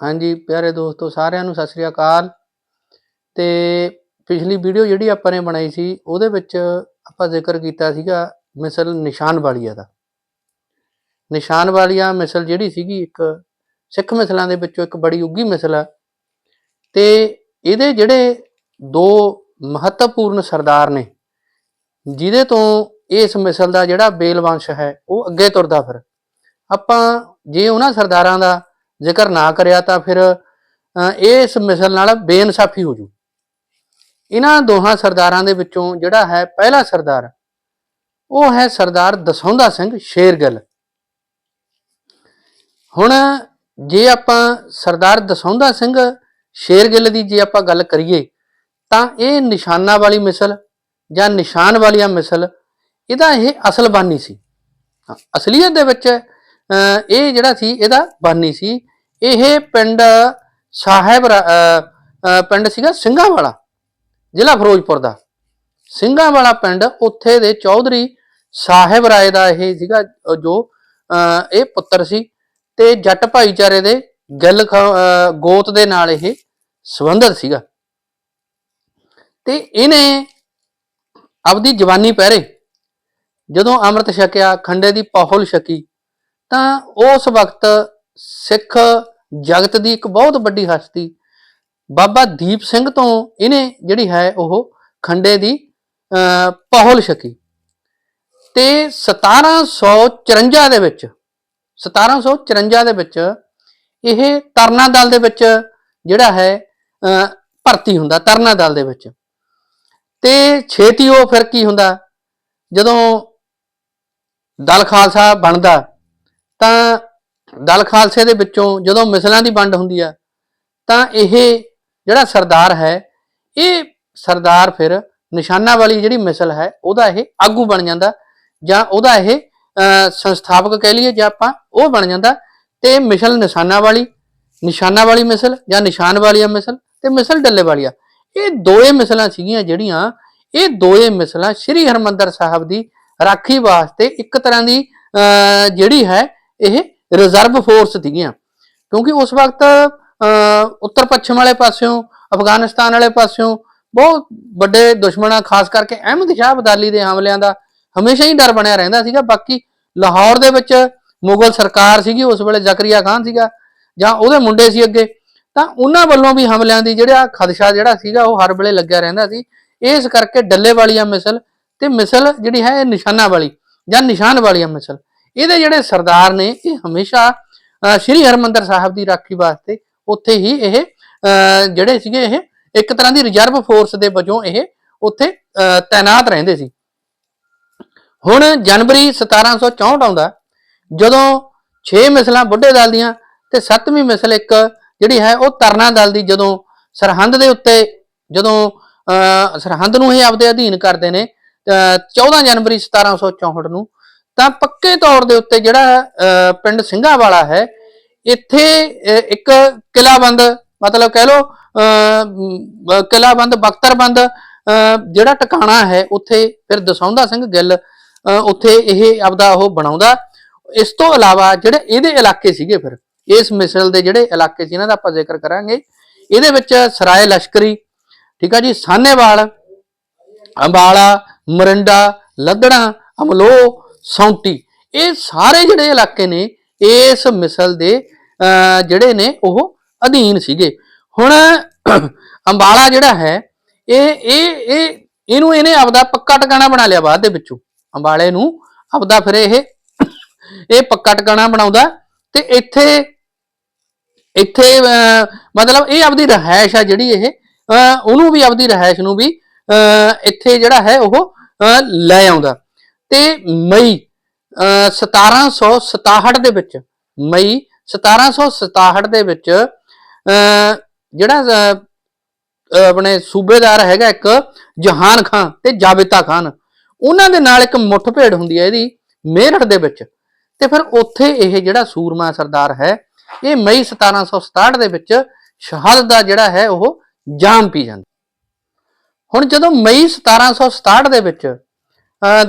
ਹਾਂਜੀ, ਪਿਆਰੇ ਦੋਸਤੋ, ਸਾਰਿਆਂ ਨੂੰ ਸਤਿ ਸ੍ਰੀ ਅਕਾਲ। ਤੇ ਪਿਛਲੀ ਵੀਡੀਓ ਜਿਹੜੀ ਆਪਾਂ ਨੇ ਬਣਾਈ ਸੀ, ਉਹਦੇ ਵਿੱਚ ਆਪਾਂ ਜ਼ਿਕਰ ਕੀਤਾ ਸੀਗਾ ਮਿਸਲ ਨਿਸ਼ਾਨ ਵਾਲੀਆ ਦਾ। ਨਿਸ਼ਾਨ ਵਾਲੀਆ ਮਿਸਲ ਜਿਹੜੀ ਸੀਗੀ, ਇੱਕ ਸਿੱਖ ਮਿਸਲਾਂ ਦੇ ਵਿੱਚੋਂ ਇੱਕ ਬੜੀ ਉੱਗੀ ਮਿਸਲ ਆ। ਤੇ ਇਹਦੇ ਜਿਹੜੇ ਦੋ ਮਹੱਤਵਪੂਰਨ ਸਰਦਾਰ ਨੇ, ਜਿਹਦੇ ਤੋਂ ਇਸ ਮਿਸਲ ਦਾ ਜਿਹੜਾ ਬੇਲਵੰਸ਼ ਹੈ, ਉਹ ਅੱਗੇ ਤੁਰਦਾ ਫਿਰ। ਆਪਾਂ ਜੇ ਉਹਨਾਂ ਸਰਦਾਰਾਂ ਦਾ ਜ਼ਿਕਰ ਨਾ ਕਰਿਆ ਤਾਂ ਫਿਰ ਇਹ ਇਸ ਮਿਸਲ ਨਾਲ ਬੇਇਨਸਾਫੀ ਹੋ ਜੂ। ਇਹਨਾਂ ਦੋਹਾਂ ਸਰਦਾਰਾਂ ਦੇ ਵਿੱਚੋਂ ਜਿਹੜਾ ਹੈ ਪਹਿਲਾ ਸਰਦਾਰ, ਉਹ ਹੈ ਸਰਦਾਰ ਦਸੌਂਦਾ ਸਿੰਘ ਸ਼ੇਰਗਿੱਲ। ਹੁਣ ਜੇ ਆਪਾਂ ਸਰਦਾਰ ਦਸੌਂਦਾ ਸਿੰਘ ਸ਼ੇਰਗਿੱਲ ਦੀ ਜੇ ਆਪਾਂ ਗੱਲ ਕਰੀਏ, ਤਾਂ ਇਹ ਨਿਸ਼ਾਨਾ ਵਾਲੀ ਮਿਸਲ ਜਾਂ ਨਿਸ਼ਾਨ ਵਾਲੀਆਂ ਮਿਸਲ, ਇਹਦਾ ਇਹ ਅਸਲ ਬਾਨੀ ਸੀ। ਅਸਲੀਅਤ ਦੇ ਵਿੱਚ ਇਹ ਜਿਹੜਾ ਸੀ, ਇਹਦਾ ਬਾਨੀ ਸੀ। ਇਹ ਪਿੰਡ ਸਾਹਿਬ ਰਾ- ਪਿੰਡ ਸੀਗਾ ਸਿੰਘਾਂ ਵਾਲਾ ਜ਼ਿਲ੍ਹਾ ਫਿਰੋਜ਼ਪੁਰ ਦਾ। ਸਿੰਘਾਂ ਵਾਲਾ ਪਿੰਡ ਉੱਥੇ ਦੇ ਚੌਧਰੀ ਸਾਹਿਬ ਰਾਏ ਦਾ ਇਹ ਸੀਗਾ ਜੋ ਅ, ਇਹ ਪੁੱਤਰ ਸੀ ਤੇ ਜੱਟ ਭਾਈਚਾਰੇ ਦੇ ਗਿੱਲ ਖ- ਗੋਤ ਦੇ ਨਾਲ ਇਹ ਸੰਬੰਧਿਤ ਸੀਗਾ। ਤੇ ਇਹਨੇ ਆਪਦੀ ਜਵਾਨੀ ਪਹਿਰੇ ਜਦੋਂ ਅੰਮ੍ਰਿਤ ਛਕਿਆ ਖੰਡੇ ਦੀ ਪਹੁਲ ਛਕੀ ਤਾਂ ਉਸ ਵਕਤ ਸਿੱਖ ਜਗਤ ਦੀ ਇੱਕ ਬਹੁਤ ਵੱਡੀ ਹਸਤੀ ਬਾਬਾ ਦੀਪ ਸਿੰਘ ਤੋਂ ਇਹਨੇ ਜਿਹੜੀ ਹੈ ਉਹ ਖੰਡੇ ਦੀ ਅਹ, ਪਹੁਲ ਛਕੀ। ਤੇ 1754 ਦੇ ਵਿੱਚ 1754 ਦੇ ਵਿੱਚ ਇਹ ਤਰਨਾ ਦਲ ਦੇ ਵਿੱਚ ਜਿਹੜਾ ਹੈ ਅਹ, ਭਰਤੀ ਹੁੰਦਾ ਤਰਨਾ ਦਲ ਦੇ ਵਿੱਚ। ਤੇ ਛੇਤੀ ਉਹ ਫਿਰ ਕੀ ਹੁੰਦਾ? ਜਦੋਂ ਦਲ ਖਾਲਸਾ ਬਣਦਾ ਤਾਂ ਦਲ ਖਾਲਸੇ ਦੇ ਵਿੱਚੋਂ ਜਦੋਂ ਮਿਸਲਾਂ ਦੀ ਵੰਡ ਹੁੰਦੀ ਆ ਤਾਂ ਇਹ ਜਿਹੜਾ ਸਰਦਾਰ ਹੈ ਇਹ ਸਰਦਾਰ ਫਿਰ ਨਿਸ਼ਾਨਾ ਵਾਲੀ ਜਿਹੜੀ ਮਿਸਲ ਹੈ ਉਹਦਾ ਇਹ ਆਗੂ ਬਣ ਜਾਂਦਾ ਜਾਂ ਉਹਦਾ ਇਹ ਸੰਸਥਾਪਕ ਕਹਿ ਲਈਏ ਜਾਂ ਆਪਾਂ ਉਹ ਬਣ ਜਾਂਦਾ ਤੇ ਮਿਸਲ ਨਿਸ਼ਾਨਾ ਵਾਲੀ ਨਿਸ਼ਾਨਾ ਵਾਲੀ ਮਿਸਲ ਜਾਂ ਨਿਸ਼ਾਨ ਵਾਲੀਆ ਮਿਸਲ ਤੇ ਮਿਸਲ ਡੱਲੇ ਵਾਲੀਆ। ਇਹ ਦੋਏ ਮਿਸਲਾਂ ਸੀਗੀਆਂ ਜਿਹੜੀਆਂ ਇਹ ਦੋਏ ਮਿਸਲਾਂ ਸ੍ਰੀ ਹਰਮੰਦਰ ਸਾਹਿਬ ਦੀ ਰਾਖੀ ਵਾਸਤੇ ਇੱਕ ਤਰ੍ਹਾਂ ਦੀ ਅਹ, ਜਿਹੜੀ ਹੈ ਇਹ ਰਿਜ਼ਰਵ ਫੋਰਸ ਸੀਗੀਆਂ। ਕਿਉਂਕਿ ਉਸ ਵਕਤ ਉੱਤਰ ਪੱਛਮ ਵਾਲੇ ਪਾਸਿਓਂ, ਅਫਗਾਨਿਸਤਾਨ ਵਾਲੇ ਪਾਸਿਓਂ ਬਹੁਤ ਵੱਡੇ ਦੁਸ਼ਮਣਾਂ, ਖਾਸ ਕਰਕੇ ਅਹਿਮਦ ਸ਼ਾਹ ਅਬਦਾਲੀ ਦੇ ਹਮਲਿਆਂ ਦਾ ਹਮੇਸ਼ਾ ਹੀ ਡਰ ਬਣਿਆ ਰਹਿੰਦਾ ਸੀਗਾ। ਬਾਕੀ ਲਾਹੌਰ ਦੇ ਵਿੱਚ ਮੁਗਲ ਸਰਕਾਰ ਸੀਗੀ, ਉਸ ਵੇਲੇ ਜ਼ਕਰੀਆ ਖਾਨ ਸੀਗਾ, ਜਾਂ ਉਹਦੇ ਮੁੰਡੇ ਸੀ ਅੱਗੇ। ਤਾਂ ਉਹਨਾਂ ਵੱਲੋਂ ਵੀ ਹਮਲਿਆਂ ਦੀ ਜਿਹੜਾ ਖਦਸ਼ਾ ਜਿਹੜਾ ਸੀਗਾ, ਉਹ ਹਰ ਵੇਲੇ ਲੱਗਿਆ ਰਹਿੰਦਾ ਸੀ। ਇਸ ਕਰਕੇ ਡੱਲੇ ਵਾਲੀਆਂ ਮਿਸਲ ਤੇ ਮਿਸਲ ਜਿਹੜੀ ਹੈ, ਇਹ ਨਿਸ਼ਾਨਾ ਵਾਲੀ ਜਾਂ ਨਿਸ਼ਾਨ ਵਾਲੀਆਂ ਮਿਸਲ। ਇਹਦੇ ਜਿਹੜੇ ਸਰਦਾਰ ਨੇ ਇਹ ਹਮੇਸ਼ਾ ਅਹ, ਸ੍ਰੀ ਹਰਮੰਦਰ ਸਾਹਿਬ ਦੀ ਰਾਖੀ ਵਾਸਤੇ ਉੱਥੇ ਹੀ ਇਹ ਅਹ, ਜਿਹੜੇ ਸੀਗੇ ਇਹ ਇੱਕ ਤਰ੍ਹਾਂ ਦੀ ਰਿਜ਼ਰਵ ਫੋਰਸ ਦੇ ਵਜੋਂ ਇਹ ਉੱਥੇ ਅਹ, ਤਾਇਨਾਤ ਰਹਿੰਦੇ ਸੀ। ਹੁਣ ਜਨਵਰੀ 1764 ਆਉਂਦਾ ਜਦੋਂ 6 ਮਿਸਲਾਂ ਬੁੱਢੇ ਦਲ ਦੀਆਂ ਤੇ 7ਵੀਂ ਮਿਸਲ ਇੱਕ ਜਿਹੜੀ ਹੈ ਉਹ ਤਰਨਾ ਦਲ ਦੀ ਜਦੋਂ ਸਰਹੰਦ ਦੇ ਉੱਤੇ ਜਦੋਂ ਅਹ, ਸਰਹੰਦ ਨੂੰ ਇਹ ਆਪਦੇ ਅਧੀਨ ਕਰਦੇ ਨੇ ਅਹ, 14 ਜਨਵਰੀ 1764 ਨੂੰ ਤਾਂ ਪੱਕੇ ਤੌਰ ਦੇ ਉੱਤੇ ਜਿਹੜਾ ਅਹ, ਪਿੰਡ ਸਿੰਘਾ ਵਾਲਾ ਹੈ ਇੱਥੇ ਅਹ, ਇੱਕ ਕਿਲਾਬੰਦ ਮਤਲਬ ਕਹਿ ਲਓ ਅਹ, ਮ, ਕਿਲਾਬੰਦ ਬਖਤਰਬੰਦ ਜਿਹੜਾ ਟਿਕਾਣਾ ਹੈ ਉੱਥੇ ਫਿਰ ਦਸੌਂਦਾ ਸਿੰਘ ਗਿੱਲ ਉੱਥੇ ਇਹ ਆਪਦਾ ਉਹ ਬਣਾਉਂਦਾ। ਇਸ ਤੋਂ ਇਲਾਵਾ ਜਿਹੜੇ ਇਹਦੇ ਇਲਾਕੇ ਸੀਗੇ ਫਿਰ ਇਸ ਮਿਸਲ ਦੇ ਜਿਹੜੇ ਇਲਾਕੇ ਸੀ ਇਹਨਾਂ ਦਾ ਆਪਾਂ ਜ਼ਿਕਰ ਕਰਾਂਗੇ। ਇਹਦੇ ਵਿੱਚ ਸਰਾਏ ਲਸ਼ਕਰੀ ਠੀਕ ਆ ਜੀ ਸਾਨੇਵਾਲ ਅੰਬਾਲਾ ਮਰਿੰਡਾ ਲੱਦੜਾ ਅਮਲੋ ਸੌਂਟੀ। ਇਹ ਸਾਰੇ ਜਿਹੜੇ ਇਲਾਕੇ ਨੇ, ਇਸ ਮਿਸਲ ਦੇ ਜਿਹੜੇ ਨੇ ਉਹ ਅਧੀਨ ਸੀਗੇ। ਹੁਣ ਅੰਬਾਲਾ ਜਿਹੜਾ ਹੈ, ਇਹ ਇਹ ਇਹ, ਇਹਨੂੰ ਇਹਨੇ ਆਪਦਾ ਪੱਕਾ ਟਿਕਾਣਾ ਬਣਾ ਲਿਆ ਬਾਅਦ ਦੇ ਵਿੱਚੋਂ। ਅੰਬਾਲੇ ਨੂੰ ਆਪਦਾ ਫਿਰ ਇਹ ਇਹ ਪੱਕਾ ਟਿਕਾਣਾ ਬਣਾਉਂਦਾ ਤੇ ਇੱਥੇ ਇੱਥੇ ਮਤਲਬ ਇਹ ਆਪਦੀ ਰਹਿائش ਆ ਜਿਹੜੀ ਇਹ ਉਹਨੂੰ ਵੀ ਆਪਦੀ ਰਹਿائش ਨੂੰ ਵੀ ਇੱਥੇ ਜਿਹੜਾ ਹੈ ਉਹ ਲੈ ਆਉਂਦਾ। ਤੇ ਮਈ ਅਹ, 1767 ਦੇ ਵਿੱਚ ਮਈ 1767 ਦੇ ਵਿੱਚ ਅਹ, ਜਿਹੜਾ ਆਪਣੇ ਸੂਬੇਦਾਰ ਹੈਗਾ ਇੱਕ ਜਹਾਨ ਖਾਨ ਤੇ ਜਾਬਿਤਾ ਖਾਨ ਉਹਨਾਂ ਦੇ ਨਾਲ ਇੱਕ ਮੁੱਠਭੇੜ ਹੁੰਦੀ ਹੈ ਇਹਦੀ ਮੇਰਠ ਦੇ ਵਿੱਚ। ਤੇ ਫਿਰ ਉੱਥੇ ਇਹ ਜਿਹੜਾ ਸੂਰਮਾ ਸਰਦਾਰ ਹੈ ਇਹ ਮਈ 1767 ਦੇ ਵਿੱਚ ਸ਼ਹਾਦਤ ਦਾ ਜਿਹੜਾ ਹੈ ਉਹ ਜਾਮ ਪੀ ਜਾਂਦਾ। ਹੁਣ ਜਦੋਂ ਮਈ 1767 ਦੇ ਵਿੱਚ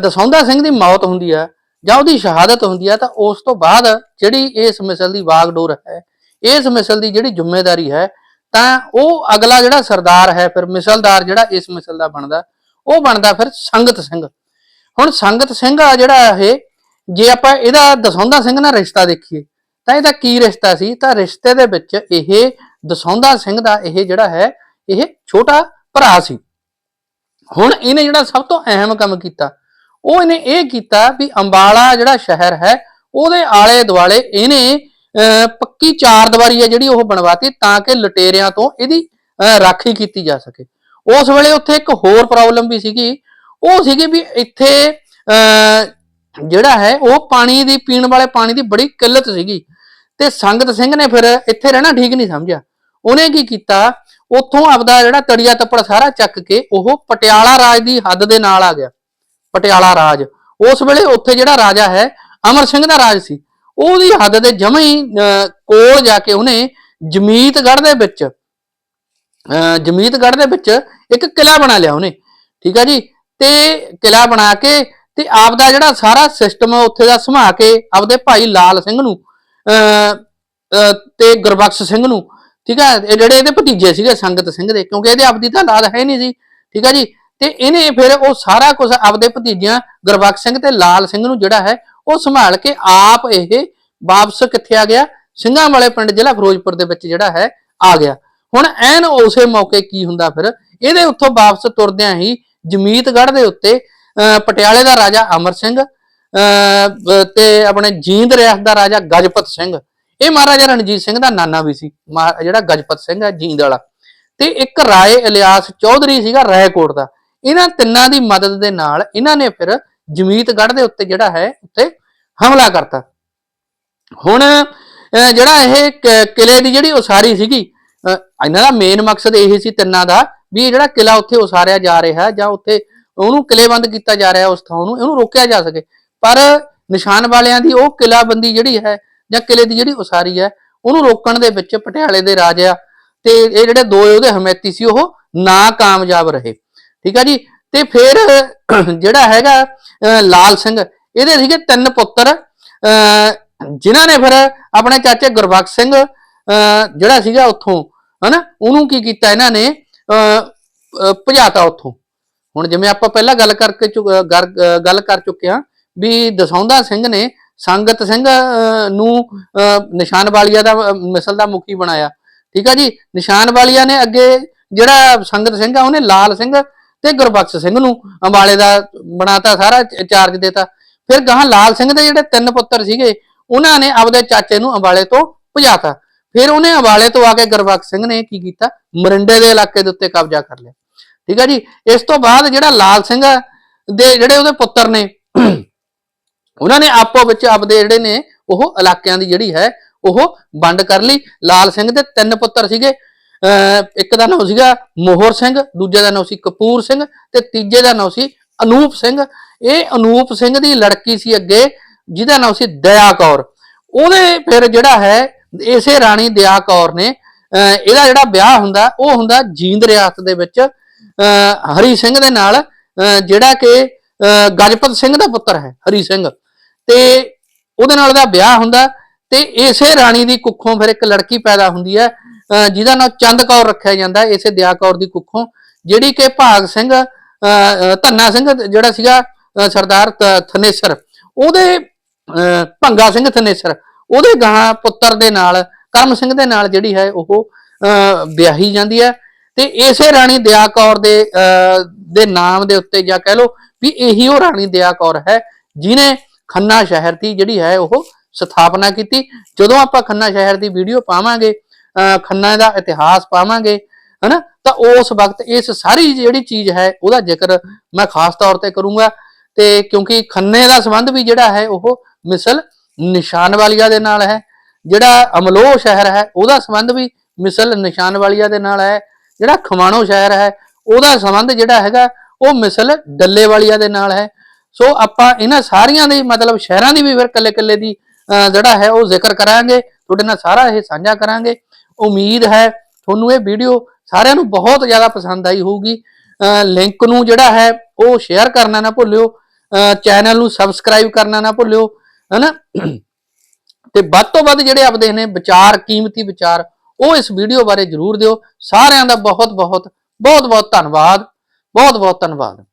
ਦਸੌਂਦਾ ਸਿੰਘ ਦੀ ਮੌਤ ਹੁੰਦੀ ਹੈ ਜਾਂ ਉਹਦੀ ਸ਼ਹਾਦਤ ਹੁੰਦੀ ਹੈ ਤਾਂ ਉਸ ਤੋਂ ਬਾਅਦ ਜਿਹੜੀ ਇਸ ਮਿਸਲ ਦੀ ਵਾਗਡੋਰ ਹੈ, ਇਸ ਮਿਸਲ ਦੀ ਜਿਹੜੀ ਜ਼ਿੰਮੇਵਾਰੀ ਹੈ ਤਾਂ ਉਹ ਅਗਲਾ ਜਿਹੜਾ ਸਰਦਾਰ ਹੈ ਫਿਰ ਮਿਸਲਦਾਰ ਜਿਹੜਾ ਇਸ ਮਿਸਲ ਦਾ ਬਣਦਾ, ਉਹ ਬਣਦਾ ਫਿਰ ਸੰਗਤ ਸਿੰਘ। ਹੁਣ ਸੰਗਤ ਸਿੰਘ ਆ ਜਿਹੜਾ ਇਹ, ਜੇ ਆਪਾਂ ਇਹਦਾ ਦਸੌਂਦਾ ਸਿੰਘ ਨਾਲ ਰਿਸ਼ਤਾ ਦੇਖੀਏ, ਤਾਂ ਇਹਦਾ ਕੀ ਰਿਸ਼ਤਾ ਸੀ? ਤਾਂ ਰਿਸ਼ਤੇ ਦੇ ਵਿੱਚ ਇਹ ਦਸੌਂਦਾ ਸਿੰਘ ਦਾ ਇਹ ਜਿਹੜਾ ਹੈ, ਇਹ ਛੋਟਾ ਭਰਾ ਸੀ। ਹੁਣ ਇਹਨੇ ਜਿਹੜਾ ਸਭ ਤੋਂ ਅਹਿਮ ਕੰਮ ਕੀਤਾ ਉਹ ਇਹਨੇ ਇਹ ਕੀਤਾ ਵੀ ਅੰਬਾਲਾ ਜਿਹੜਾ ਸ਼ਹਿਰ ਹੈ ਉਹਦੇ ਆਲੇ ਦੁਆਲੇ ਇਹਨੇ ਅਹ, ਪੱਕੀ ਚਾਰ ਦੀਵਾਰੀ ਹੈ ਜਿਹੜੀ ਉਹ ਬਣਵਾਤੀ ਤਾਂ ਕਿ ਲਟੇਰਿਆਂ ਤੋਂ ਇਹਦੀ ਅਹ, ਰਾਖੀ ਕੀਤੀ ਜਾ ਸਕੇ। ਉਸ ਵੇਲੇ ਉੱਥੇ ਇੱਕ ਹੋਰ ਪ੍ਰੋਬਲਮ ਵੀ ਸੀਗੀ ਉਹ ਸੀਗੀ ਵੀ ਇੱਥੇ ਅਹ, ਜਿਹੜਾ ਹੈ ਉਹ ਪਾਣੀ ਦੀ ਪੀਣ ਵਾਲੇ ਪਾਣੀ ਦੀ ਬੜੀ ਕਿੱਲਤ ਸੀਗੀ। ਤੇ ਸੰਗਤ ਸਿੰਘ ਨੇ ਫਿਰ ਇੱਥੇ ਰਹਿਣਾ ਠੀਕ ਨਹੀਂ ਸਮਝਿਆ। ਉਹਨੇ ਕੀ ਕੀਤਾ ਉੱਥੋਂ ਆਪਦਾ ਜਿਹੜਾ ਤੜੀਆ ਤੱਪੜ ਸਾਰਾ ਚੱਕ ਕੇ ਉਹ ਪਟਿਆਲਾ ਰਾਜ ਦੀ ਹੱਦ ਦੇ ਨਾਲ ਆ ਗਿਆ ਪਟਿਆਲਾ ਰਾਜ। ਉਸ ਵੇਲੇ ਉੱਥੇ ਜਿਹੜਾ ਰਾਜਾ ਹੈ ਅਮਰ ਸਿੰਘ ਦਾ ਰਾਜ ਸੀ। ਉਹਦੀ ਹੱਦ ਦੇ ਜਮਾਂ ਕੋਲ ਜਾ ਕੇ ਉਹਨੇ ਜਮੀਤਗੜ੍ਹ ਦੇ ਵਿੱਚ ਅਹ, ਜਮੀਤਗੜ੍ਹ ਦੇ ਵਿੱਚ ਇੱਕ ਕਿਲਾ ਬਣਾ ਲਿਆ ਉਹਨੇ। ਠੀਕ ਹੈ ਜੀ? ਤੇ ਕਿਲਾ ਬਣਾ ਕੇ ਤੇ ਆਪ ਦਾ ਜਿਹੜਾ ਸਾਰਾ ਸਿਸਟਮ ਉੱਥੇ ਦਾ ਸਮਾ ਕੇ ਆਪਦੇ ਭਾਈ ਲਾਲ ਸਿੰਘ ਨੂੰ ਅਹ, ਅਹ, ਤੇ ਗੁਰਬਖਸ਼ ਸਿੰਘ ਨੂੰ ਠੀਕ ਹੈ ਇਹ ਜਿਹੜੇ ਇਹਦੇ ਭਤੀਜੇ ਸੀਗੇ ਸੰਗਤ ਸਿੰਘ ਦੇ ਕਿਉਂਕਿ ਇਹਦੇ ਆਪਦੀ ਤਾਂ ਲਾਦ ਹੈ ਨਹੀਂ ਸੀ ਠੀਕ ਹੈ ਜੀ? ਤੇ ਇਹਨੇ ਫਿਰ ਉਹ ਸਾਰਾ ਕੁਝ ਆਪਦੇ ਭਤੀਜਿਆਂ ਗੁਰਬਖਸ਼ ਸਿੰਘ ਤੇ ਲਾਲ ਸਿੰਘ ਨੂੰ ਜਿਹੜਾ ਹੈ ਉਹ ਸੰਭਾਲ ਕੇ ਆਪ ਇਹ ਵਾਪਸ ਕਿੱਥੇ ਆ ਗਿਆ? ਸਿੰਘਾਂ ਵਾਲੇ ਪਿੰਡ ਜ਼ਿਲ੍ਹਾ ਫਿਰੋਜ਼ਪੁਰ ਦੇ ਵਿੱਚ ਜਿਹੜਾ ਹੈ ਆ ਗਿਆ। ਹੁਣ ਐਨ ਉਸੇ ਮੌਕੇ ਕੀ ਹੁੰਦਾ ਫਿਰ? ਇਹਦੇ ਉੱਥੋਂ ਵਾਪਸ ਤੁਰਦਿਆਂ ਹੀ ਜਮੀਤਗੜ੍ਹ ਦੇ ਉੱਤੇ ਪਟਿਆਲੇ ਦਾ ਰਾਜਾ ਅਮਰ ਸਿੰਘ ਅਹ, ਤੇ ਆਪਣੇ ਜੀਂਦ ਰਿਆਸਤ ਦਾ ਰਾਜਾ ਗਜਪਤ ਸਿੰਘ ਇਹ ਮਹਾਰਾਜਾ ਰਣਜੀਤ ਸਿੰਘ ਦਾ ਨਾਨਾ ਵੀ ਸੀ ਮਹਾ- ਜਿਹੜਾ ਗਜਪਤ ਸਿੰਘ ਹੈ ਜੀਂਦ ਵਾਲਾ। ਤੇ ਇੱਕ ਰਾਏ ਇਲਿਆਸ ਚੌਧਰੀ ਸੀਗਾ ਰਾਏਕੋਟ ਦਾ। ਇਹਨਾਂ ਤਿੰਨਾਂ ਦੀ ਮਦਦ ਦੇ ਨਾਲ ਇਹਨਾਂ ਨੇ ਫਿਰ ਜਮੀਤਗੜ੍ਹ ਦੇ ਉੱਤੇ ਜਿਹੜਾ ਹੈ ਉੱਤੇ ਹਮਲਾ ਕਰਤਾ। ਹੁਣ ਅਹ, ਜਿਹੜਾ ਇਹ ਕ- ਕਿਲੇ ਦੀ ਜਿਹੜੀ ਉਸਾਰੀ ਸੀਗੀ ਅਹ, ਇਹਨਾਂ ਦਾ ਮੇਨ ਮਕਸਦ ਇਹ ਸੀ ਤਿੰਨਾਂ ਦਾ ਵੀ ਇਹ ਜਿਹੜਾ ਕਿਲਾ ਉੱਥੇ ਉਸਾਰਿਆ ਜਾ ਰਿਹਾ ਜਾਂ ਉੱਥੇ ਉਹਨੂੰ ਕਿਲੇਬੰਦ ਕੀਤਾ ਜਾ ਰਿਹਾ ਉਸ ਥਾਂ ਨੂੰ ਇਹਨੂੰ ਰੋਕਿਆ ਜਾ ਸਕੇ। ਪਰ ਨਿਸ਼ਾਨ ਵਾਲਿਆਂ ਦੀ ਉਹ ਕਿਲਾਬੰਦੀ ਜਿਹੜੀ ਹੈ ਜਾਂ ਕਿਲੇ ਦੀ ਜਿਹੜੀ ਉਸਾਰੀ ਹੈ ਉਹਨੂੰ ਰੋਕਣ ਦੇ ਵਿੱਚ ਪਟਿਆਲੇ ਦੇ ਰਾਜਾ ਤੇ ਇਹ ਜਿਹੜੇ ਦੋ ਉਹਦੇ ਹਮੈਤੀ ਸੀ ਉਹ ਨਾ ਕਾਮਯਾਬ ਰਹੇ। ਠੀਕ ਹੈ ਜੀ? ਤੇ ਫਿਰ ਜਿਹੜਾ ਹੈਗਾ ਲਾਲ ਸਿੰਘ ਇਹਦੇ ਸੀਗੇ ਤਿੰਨ ਪੁੱਤਰ ਅਹ, ਜਿਨ੍ਹਾਂ ਨੇ ਫਿਰ ਆਪਣੇ ਚਾਚੇ ਗੁਰਬਖਸ਼ ਸਿੰਘ ਅਹ, ਜਿਹੜਾ ਸੀਗਾ ਉੱਥੋਂ ਹਨਾ ਉਹਨੂੰ ਕੀ ਕੀਤਾ ਇਹਨਾਂ ਨੇ ਅਹ, ਭਜਾਤਾ ਉੱਥੋਂ। ਹੁਣ ਜਿਵੇਂ ਆਪਾਂ ਪਹਿਲਾਂ ਗੱਲ ਕਰਕੇ ਚੁ- ਗਰ- ਗੱਲ ਕਰ ਚੁੱਕੇ ਹਾਂ ਵੀ ਦਸੌਂਦਾ ਸਿੰਘ ਨੇ ਸੰਗਤ ਸਿੰਘ ਨੂੰ ਅਹ, ਨਿਸ਼ਾਨ ਵਾਲੀਆ ਦਾ ਮਿਸਲ ਦਾ ਮੁਖੀ ਬਣਾਇਆ। ਠੀਕ ਹੈ ਜੀ? ਨਿਸ਼ਾਨ ਵਾਲੀਆ ਨੇ ਅੱਗੇ ਜਿਹੜਾ ਸੰਗਤ ਸਿੰਘ ਆ ਉਹਨੇ ਲਾਲ ਸਿੰਘ ਤੇ ਗੁਰਬਖਸ਼ ਸਿੰਘ ਨੂੰ ਅੰਬਾਲੇ ਦਾ ਬਣਾਤਾ ਸਾਰਾ ਚਾਰਜ ਦੇਤਾ। ਫਿਰ ਗਾਹਾਂ ਲਾਲ ਸਿੰਘ ਦੇ ਜਿਹੜੇ ਤਿੰਨ ਪੁੱਤਰ ਸੀਗੇ ਉਹਨਾਂ ਨੇ ਆਪਦੇ ਚਾਚੇ ਨੂੰ ਅੰਬਾਲੇ ਤੋਂ ਭਜਾਤਾ। ਫਿਰ ਉਹਨੇ ਅੰਬਾਲੇ ਤੋਂ ਆ ਕੇ ਗੁਰਬਖਸ਼ ਸਿੰਘ ਨੇ ਕੀ ਕੀਤਾ? ਮਰਿੰਡੇ ਦੇ ਇਲਾਕੇ ਦੇ ਉੱਤੇ ਕਬਜ਼ਾ ਕਰ ਲਿਆ। ਠੀਕ ਹੈ ਜੀ? ਇਸ ਤੋਂ ਬਾਅਦ ਜਿਹੜਾ ਲਾਲ ਸਿੰਘ ਦੇ ਜਿਹੜੇ ਉਹਦੇ ਪੁੱਤਰ ਨੇ ਉਹਨਾਂ ਨੇ ਆਪੋ ਵਿੱਚ ਆਪਦੇ ਜਿਹੜੇ ਨੇ ਉਹ ਇਲਾਕਿਆਂ ਦੀ ਜਿਹੜੀ ਹੈ ਉਹ ਵੰਡ ਕਰ ਲਈ। ਲਾਲ ਸਿੰਘ ਦੇ ਤਿੰਨ ਪੁੱਤਰ ਸੀਗੇ। ਇੱਕ ਦਾ ਨਾਮ ਸੀਗਾ ਮੋਹਰ ਸਿੰਘ, ਦੂਜੇ ਦਾ ਨਾਮ ਸੀ ਕਪੂਰ ਸਿੰਘ ਤੇ ਤੀਜੇ ਦਾ ਨਾਮ ਸੀ ਅਨੂਪ ਸਿੰਘ। ਇਹ ਅਨੂਪ ਸਿੰਘ ਦੀ ਲੜਕੀ ਸੀ ਅੱਗੇ, ਜਿਹਦਾ ਨਾਮ ਸੀ ਦਇਆ ਕੌਰ। ਉਹਦੇ ਫਿਰ ਜਿਹੜਾ ਹੈ, ਇਸੇ ਰਾਣੀ ਦਇਆ ਕੌਰ ਨੇ ਇਹਦਾ ਜਿਹੜਾ ਵਿਆਹ ਹੁੰਦਾ, ਉਹ ਹੁੰਦਾ ਜੀਂਦ ਰਿਆਸਤ ਦੇ ਵਿੱਚ। ਹਰੀ ਸਿੰਘ ਦੇ ਨਾਲ ਜਿਹੜਾ ਕਿ ਗਜਪਤ ਸਿੰਘ ਦਾ ਪੁੱਤਰ ਹੈ, ਹਰੀ ਸਿੰਘ। ਤੇ ਉਹਦੇ ਨਾਲ ਦਾ ਵਿਆਹ ਹੁੰਦਾ ਤੇ ਇਸੇ ਰਾਣੀ ਦੀ ਕੁੱਖੋਂ ਫਿਰ ਇੱਕ ਲੜਕੀ ਪੈਦਾ ਹੁੰਦੀ ਹੈ ਅਹ ਜਿਹਦਾ ਨਾਮ ਚੰਦ ਕੌਰ ਰੱਖਿਆ ਜਾਂਦਾ ਇਸੇ ਦਿਆ ਕੌਰ ਦੀ ਕੁੱਖੋਂ ਜਿਹੜੀ ਕਿ ਭਾਗ ਸਿੰਘ ਅਹ, ਧੰਨਾ ਸਿੰਘ ਜਿਹੜਾ ਸੀਗਾ ਸਰਦਾਰ ਥਨੇਸਰ ਉਹਦੇ ਭੰਗਾ ਸਿੰਘ ਥਨੇਸਰ ਉਹਦੇ ਗਾਂ ਪੁੱਤਰ ਦੇ ਨਾਲ ਕਰਮ ਸਿੰਘ ਦੇ ਨਾਲ ਜਿਹੜੀ ਹੈ ਉਹ ਅਹ, ਵਿਆਹੀ ਜਾਂਦੀ ਹੈ ਤੇ ਇਸੇ ਰਾਣੀ ਦਿਆ ਕੌਰ ਦੇ ਅਹ, ਦੇ ਨਾਮ ਦੇ ਉੱਤੇ ਜਾਂ ਕਹਿ ਲਓ ਵੀ ਇਹੀ ਉਹ ਰਾਣੀ ਦਿਆ ਕੌਰ ਹੈ ਜਿਨੇ ਖੰਨਾ ਸ਼ਹਿਰ ਦੀ ਜਿਹੜੀ ਹੈ ਉਹ ਸਥਾਪਨਾ ਕੀਤੀ। ਜਦੋਂ ਆਪਾਂ ਖੰਨਾ ਸ਼ਹਿਰ ਦੀ ਵੀਡੀਓ ਪਾਵਾਂਗੇ ਖੰਨਾ ਦਾ ਇਤਿਹਾਸ ਪਾਵਾਂਗੇ, ਹਨਾ, ਤਾਂ ਉਸ ਵਕਤ ਇਸ ਸਾਰੀ ਜਿਹੜੀ ਚੀਜ਼ ਹੈ, ਉਹਦਾ ਜ਼ਿਕਰ ਮੈਂ ਖਾਸ ਤੌਰ ਤੇ ਕਰੂੰਗਾ। ਤੇ ਕਿਉਂਕਿ ਖੰਨੇ ਦਾ ਸੰਬੰਧ ਵੀ ਜਿਹੜਾ ਹੈ, ਉਹ ਮਿਸਲ ਨਿਸ਼ਾਨ ਵਾਲੀਆ ਦੇ ਨਾਲ ਹੈ। ਜਿਹੜਾ ਅਮਲੋਹ ਸ਼ਹਿਰ ਹੈ, ਉਹਦਾ ਸੰਬੰਧ ਵੀ ਮਿਸਲ ਨਿਸ਼ਾਨ ਵਾਲੀਆ ਦੇ ਨਾਲ ਹੈ। ਜਿਹੜਾ ਖਮਾਣੋ ਸ਼ਹਿਰ ਹੈ, ਉਹਦਾ ਸੰਬੰਧ ਜਿਹੜਾ ਹੈਗਾ, ਉਹ ਮਿਸਲ ਡੱਲੇ ਵਾਲੀਆ ਦੇ ਨਾਲ ਹੈ। ਸੋ ਆਪਾਂ ਇਹਨਾਂ ਸਾਰੀਆਂ ਦੇ, ਮਤਲਬ ਸ਼ਹਿਰਾਂ ਦੀ ਵੀ ਫਿਰ ਕੱਲੇ ਕੱਲੇ ਦੀ ਜਿਹੜਾ ਹੈ ਉਹ ਜ਼ਿਕਰ ਕਰਾਂਗੇ। ਤੁਹਾਡੇ ਨਾਲ ਸਾਰਾ ਇਹ ਸਾਂਝਾ ਕਰਾਂਗੇ। ਉਮੀਦ ਹੈ ਤੁਹਾਨੂੰ ਇਹ ਵੀਡੀਓ ਸਾਰਿਆਂ ਨੂੰ ਬਹੁਤ ਜ਼ਿਆਦਾ ਪਸੰਦ ਆਈ ਹੋਊਗੀ। ਲਿੰਕ ਨੂੰ ਜਿਹੜਾ ਹੈ ਉਹ ਸ਼ੇਅਰ ਕਰਨਾ ਨਾ ਭੁੱਲਿਓ। ਚੈਨਲ ਨੂੰ ਸਬਸਕ੍ਰਾਈਬ ਕਰਨਾ ਨਾ ਭੁੱਲਿਓ, ਹਨਾ? ਤੇ ਵੱਧ ਤੋਂ ਵੱਧ ਜਿਹੜੇ ਆਪਦੇ ਨੇ ਵਿਚਾਰ, ਕੀਮਤੀ ਵਿਚਾਰ, ਉਹ ਇਸ ਵੀਡੀਓ ਬਾਰੇ ਜਰੂਰ ਦਿਓ। ਸਾਰਿਆਂ ਦਾ ਬਹੁਤ ਬਹੁਤ ਬਹੁਤ ਬਹੁਤ ਧੰਨਵਾਦ। ਬਹੁਤ ਬਹੁਤ ਧੰਨਵਾਦ।